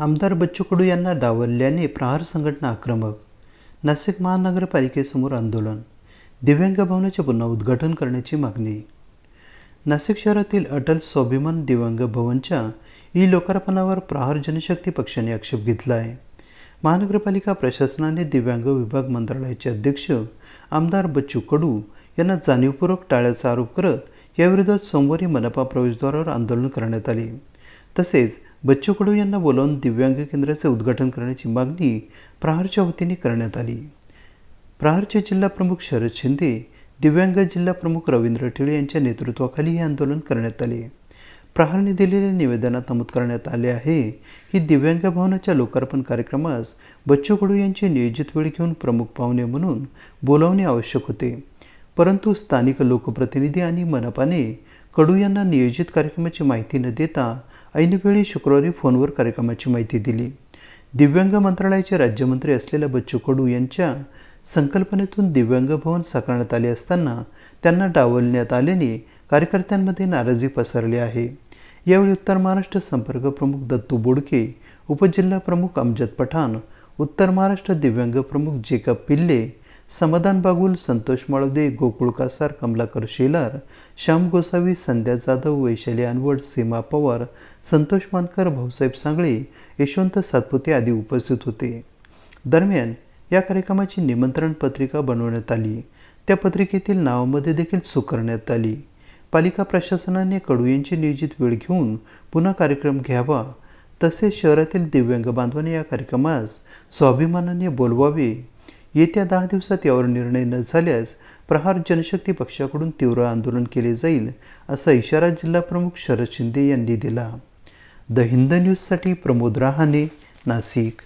आमदार बच्चू कडू यांना डावलल्याने प्रहार संघटना आक्रमक. नाशिक महानगरपालिकेसमोर आंदोलन. दिव्यांग भवनाचे पुन्हा उद्घाटन करण्याची मागणी. नाशिक शहरातील अटल स्वाभिमान दिव्यांग भवनच्या ई लोकार्पणावर प्रहार जनशक्ती पक्षाने आक्षेप घेतला आहे महानगरपालिका प्रशासनाने दिव्यांग विभाग मंत्रालयाचे अध्यक्ष आमदार बच्चू कडू यांना जाणीवपूर्वक टाळ्याचा आरोप करत याविरोधात सोमवारी मनपा प्रवेशद्वारावर आंदोलन करण्यात आले. तसेच बच्चू कडू यांना बोलावून दिव्यांग केंद्राचे उद्घाटन करण्याची मागणी प्रहारच्या वतीने करण्यात आली. प्रहारचे जिल्हा प्रमुख शरद शिंदे दिव्यांग जिल्हा प्रमुख रवींद्र टिळे यांच्या नेतृत्वाखाली हे आंदोलन करण्यात आले. प्रहारने दिलेल्या निवेदनात नमूद करण्यात आले आहे की दिव्यांग भवनाच्या लोकार्पण कार्यक्रमास बच्चू कडू यांची नियोजित वेळ घेऊन प्रमुख पाहुणे म्हणून बोलावणे आवश्यक होते. परंतु स्थानिक लोकप्रतिनिधी आणि मनपाने कडू यांना नियोजित कार्यक्रमाची माहिती न देता ऐनवेळी शुक्रवारी फोनवर कार्यक्रमाची माहिती दिली. दिव्यांग मंत्रालयाचे राज्यमंत्री असलेल्या बच्चू कडू यांच्या संकल्पनेतून दिव्यांग भवन साकारण्यात आले असताना त्यांना डावलण्यात आल्याने कार्यकर्त्यांमध्ये नाराजी पसरली आहे. यावेळी उत्तर महाराष्ट्र संपर्क प्रमुख दत्तू बोडके उपजिल्हा प्रमुख अमजद पठाण उत्तर महाराष्ट्र दिव्यांग प्रमुख जेकब पिल्ले समाधान बागुल संतोष माळवदे गोकुळ कासार कमलाकर शेलार श्याम गोसावी संध्या जाधव वैशाली अनवड सीमा पवार संतोष मानकर भाऊसाहेब सांगळे यशवंत सातपुते आदी उपस्थित होते. दरम्यान या कार्यक्रमाची निमंत्रण पत्रिका बनवण्यात आली. त्या पत्रिकेतील नावामध्ये देखील सुकरण्यात करण्यात आली. पालिका प्रशासनाने कडू यांची नियोजित वेळ घेऊन पुन्हा कार्यक्रम घ्यावा. तसेच शहरातील दिव्यांग बांधवांनी या कार्यक्रमास स्वाभिमानाने बोलवावे. येत्या दहा दिवसात यावर निर्णय न झाल्यास प्रहार जनशक्ती पक्षाकडून तीव्र आंदोलन केले जाईल असा इशारा जिल्हा प्रमुख शरद शिंदे यांनी दिला. द हिंद न्यूजसाठी प्रमोद रहाणे नाशिक.